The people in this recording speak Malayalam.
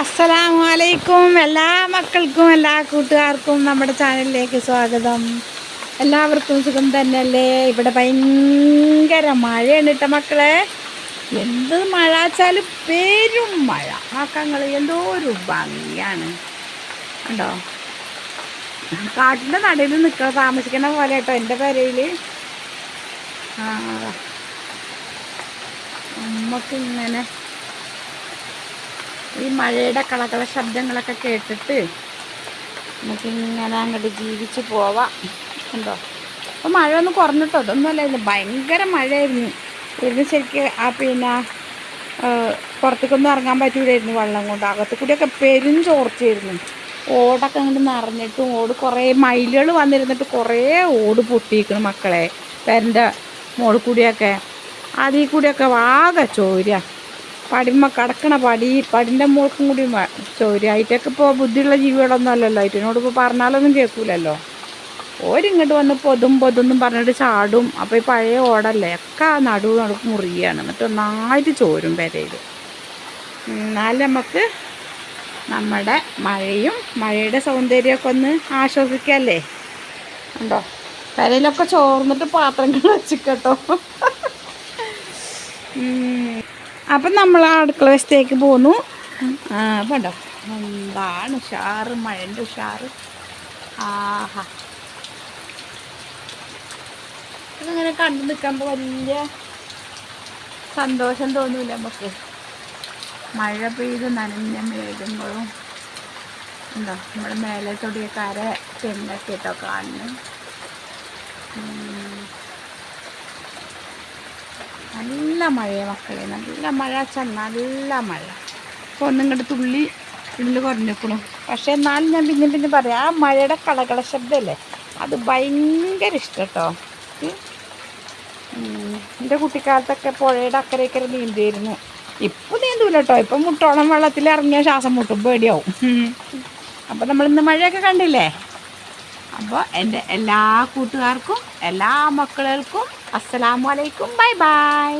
അസ്സലാമു അലൈക്കും എല്ലാ മക്കൾക്കും എല്ലാ കൂട്ടുകാർക്കും നമ്മുടെ ചാനലിലേക്ക് സ്വാഗതം. എല്ലാവർക്കും സുഖം തന്നെയല്ലേ? ഇവിടെ ഭയങ്കര മഴയാണ് കേട്ടോ മക്കളെ. എന്ത് മഴ വെച്ചാൽ പെരും മഴ. മക്കങ്ങൾ എന്തോ ഒരു ഭംഗിയാണ്. കണ്ടോ? കാട്ടിന്റെ നടയിൽ നിൽക്കുക താമസിക്കുന്ന പോലെ കേട്ടോ എന്റെ പെരയിൽ നമുക്ക് ഇങ്ങനെ ഈ മഴയുടെ കളകള ശബ്ദങ്ങളൊക്കെ കേട്ടിട്ട് നമുക്കിങ്ങനെ അങ്ങോട്ട് ജീവിച്ച് പോവാം. ഉണ്ടോ അപ്പോൾ മഴ ഒന്ന് കുറഞ്ഞിട്ടോ? അതൊന്നുമല്ലായിരുന്നു ഭയങ്കര മഴയായിരുന്നു. ഇരുന്ന് ശരിക്ക് ആ പിന്നെ പുറത്തേക്കൊന്നും ഇറങ്ങാൻ പറ്റൂലായിരുന്നു വെള്ളം കൊണ്ട്. അകത്ത് കൂടിയൊക്കെ പെരും ചോർച്ചയായിരുന്നു. ഓടൊക്കെ അങ്ങോട്ട് നിറഞ്ഞിട്ടും ഓട് കുറേ മയിലുകൾ വന്നിരുന്നിട്ട് കുറേ ഓട് പൊട്ടിയിരിക്കണം മക്കളെ. പേരന്റെ മോളിൽ കൂടിയൊക്കെ അതിൽ കൂടിയൊക്കെ ആകെ ചോര. പടിമ കടക്കണ പടി പടിന്റെ മോൾക്കും കൂടി ചോരായിട്ടൊക്കെ ഇപ്പോൾ ബുദ്ധിയുള്ള ജീവികളൊന്നും അല്ലല്ലോ. അതിനോട് ഇപ്പോൾ പറഞ്ഞാലൊന്നും കേൾക്കൂലല്ലോ. ഓരിങ്ങോട്ട് വന്ന് പൊതും പൊതുന്നും പറഞ്ഞിട്ട് ചാടും. അപ്പോൾ ഈ പഴയ ഓടല്ലേ ഒക്കെ ആ നടുവ് നടുക്ക് മുറിയാണ്. എന്നിട്ട് ഒന്നായിട്ട് ചോരും പെരയിൽ. എന്നാലും നമുക്ക് നമ്മുടെ മഴയും മഴയുടെ സൗന്ദര്യമൊക്കെ ഒന്ന് ആശ്വസിക്കല്ലേ ഉണ്ടോ? പെരയിലൊക്കെ ചോർന്നിട്ട് പാത്രങ്ങൾ വെച്ചിട്ടോ അപ്പം നമ്മൾ ആ അടുക്കള വശത്തേക്ക് പോന്നു. ഉണ്ടോ എന്താണ് ഉഷാറ് മഴന്റെ ഉഷാറ്. ആഹാ. ഇതിങ്ങനെ കണ്ടു നിൽക്കുമ്പോൾ വലിയ സന്തോഷം തോന്നൂല നമുക്ക്. മഴ പെയ്ത് നനഞ്ഞ മേടുമ്പോഴും എന്താ നമ്മുടെ മേലെ തൊടിയക്കാരെ ചെന്നൊക്കെ കേട്ടോ കാണുന്നു. നല്ല മഴയെ മക്കളെ നല്ല മഴ വെച്ചാൽ നല്ല മഴ. ഇപ്പോൾ ഒന്നിങ്ങോട്ട് തുള്ളി ഉള്ളിൽ കുറഞ്ഞിക്കണു. പക്ഷേ എന്നാലും ഞാൻ പിന്നെ പിന്നെ പറയാം ആ മഴയുടെ കളകള ശബ്ദമല്ലേ അത് ഭയങ്കര ഇഷ്ടം കേട്ടോ എന്റെ കുട്ടിക്കാലത്തൊക്കെ പുഴയുടെ അക്കരയ്ക്കര നീന്തിയിരുന്നു. ഇപ്പം നീന്തൂല കേട്ടോ ഇപ്പം മുട്ടോളം വെള്ളത്തിൽ ഇറങ്ങിയ ശ്വാസം മുട്ടും പേടിയാവും. അപ്പം നമ്മൾ ഇന്ന് മഴയൊക്കെ കണ്ടില്ലേ? അപ്പോൾ എന്റെ എല്ലാ കൂട്ടുകാർക്കും എല്ലാ മക്കൾക്കും അസ്സലാമലൈക്കും ബൈ ബൈ.